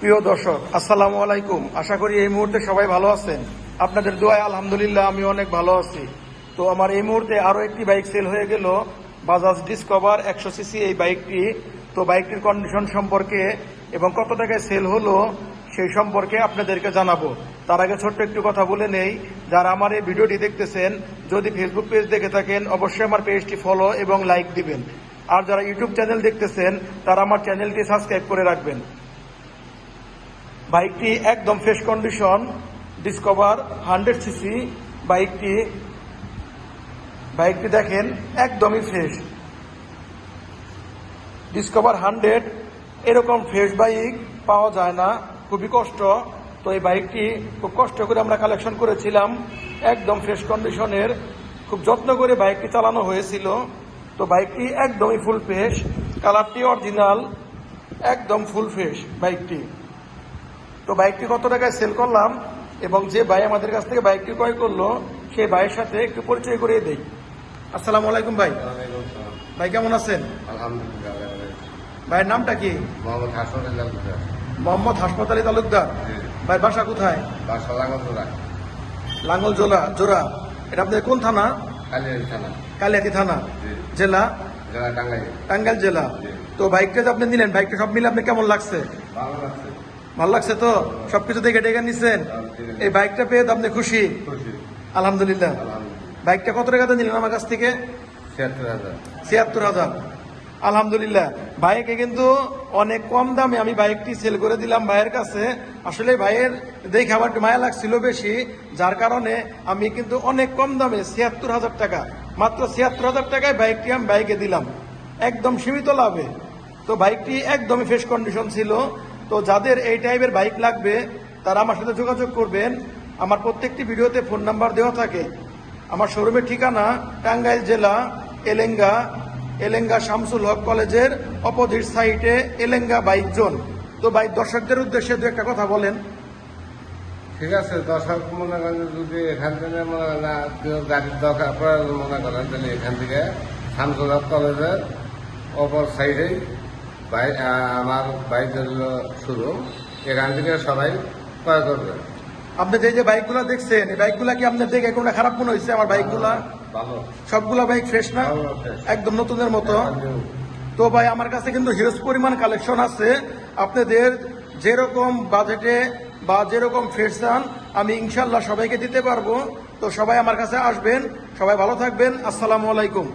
প্রিয় দর্শক, আসসালামু আলাইকুম। আশা করি এই মুহূর্তে সবাই ভালো আছেন। আপনাদের দোয়ায় আলহামদুলিল্লাহ আমি অনেক ভালো আছি। তো আমার এই মুহূর্তে আরও একটি বাইক সেল হয়ে গেল বাজাজ ডিসকভার একশো সিসি এই বাইকটি। তো বাইকটির কন্ডিশন সম্পর্কে এবং কত টাকায় সেল হলো সেই সম্পর্কে আপনাদেরকে জানাব। তার আগে ছোট্ট একটু কথা বলে নেই। যারা আমার এই ভিডিওটি দেখতেছেন, যদি ফেসবুক পেজ দেখে থাকেন, অবশ্যই আমার পেজটি ফলো এবং লাইক দিবেন। আর যারা ইউটিউব চ্যানেল দেখতেছেন, তারা আমার চ্যানেলটি সাবস্ক্রাইব করে রাখবেন। বাইকটি একদম fresh condition Discover hundred CC বাইকটি বাইকটি দেখেন একদমই ফ্রেশ ডিসকভার হান্ড্রেড এরকম ফ্রেশ বাইক পাওয়া যায় না, খুবই কষ্ট। তো এই বাইকটি খুব কষ্ট করে আমরা কালেকশন করেছিলাম, একদম ফ্রেশ কন্ডিশনের খুব যত্ন করে বাইকটি চালানো হয়েছিল। তো বাইকটি একদমই ফুল ফ্রেশ কালারটি অরিজিনাল একদম ফুল ফ্রেশ বাইকটি। তো বাইকটি কত টাকায় সেল করলাম এবং যে ভাই আমাদের কাছ থেকে বাইকটি ক্রয় করল সেই ভাইয়ের সাথে একটু পরিচয় করিয়ে দেই। আসসালামু আলাইকুম ভাই। ভাই কেমন আছেন? ভাইয়ের নামটা কি? মোহাম্মদ হাসপাতালি তালুকদার। ভাই বাসা কোথায়? লাঙ্গল জোলা জোড়া। এটা আপনাদের কোন থানা? কালিয়াতি থানা। জেলা? টাঙ্গাইল। জেলা। তো বাইকটা যে আপনি নিলেন বাইকটা সব মিলে আপনি কেমন লাগছে? ভালো লাগছে। ভালো লাগছে তো? সবকিছু দেখে ডেকে নিচ্ছেন এই বাইকটা পেয়ে তো আপনি খুশি? আলহামদুলিল্লাহ। বাইকটা কত টাকাতে নিলেন আমার কাছ থেকে? ছিয়াত্তর হাজার। আলহামদুলিল্লাহ। বাইকে কিন্তু অনেক কম দামে আমি বাইকটি সেল করে দিলাম ভাইয়ের কাছে। আসলে ভাইয়ের দেখে আমার মায়া লাগছিল বেশি যার কারণে আমি কিন্তু অনেক কম দামে ছিয়াত্তর হাজার টাকা মাত্র ছিয়াত্তর হাজার টাকায় বাইকটি আমি বাইকে দিলাম। একদম সীমিত লাভে। তো বাইকটি একদমই ফ্রেশ কন্ডিশন ছিল। তো যাদের এই টাইপের বাইক লাগবে, তারা আমার সাথে যোগাযোগ করবেন। আমার প্রত্যেকটি ভিডিওতে ফোন নাম্বার দেওয়া থাকে। আমার শোরুমের ঠিকানা টাঙ্গাইল জেলা, এলেঙ্গা এলেঙ্গা শামসুল হক কলেজের অপোজিট সাইটে এলেঙ্গা বাইক জোন। তো বাইক দর্শকদের উদ্দেশ্যে দু একটা কথা বলেন। ঠিক আছে, দর্শক মনে করেন যদি এখান থেকে মনে করেন গাড়ির দরকার মনে করেন তাহলে এখান থেকে শামসুল্লাহ কলেজের অপর সাইডেই আমার বাইকের শুরু। এখান থেকে সবাই ক্রয় করবে। আপনি যে যে বাইকগুলো দেখছেন এই বাইকগুলা কি আপনার দেখে কোনো খারাপ মনে হয়েছে আমার বাইকগুলা? ভালো। সবগুলা বাইক ফ্রেশ না? একদম নতুনের মতো। তো ভাই আমার কাছে কিন্তু হিউজ পরিমাণ কালেকশন আছে। আপনাদের যেরকম বাজেটে বা যেরকম ফ্রেশ চান আমি ইনশাল্লাহ সবাইকে দিতে পারব। তো সবাই আমার কাছে আসবেন। সবাই ভালো থাকবেন। আসসালামু আলাইকুম।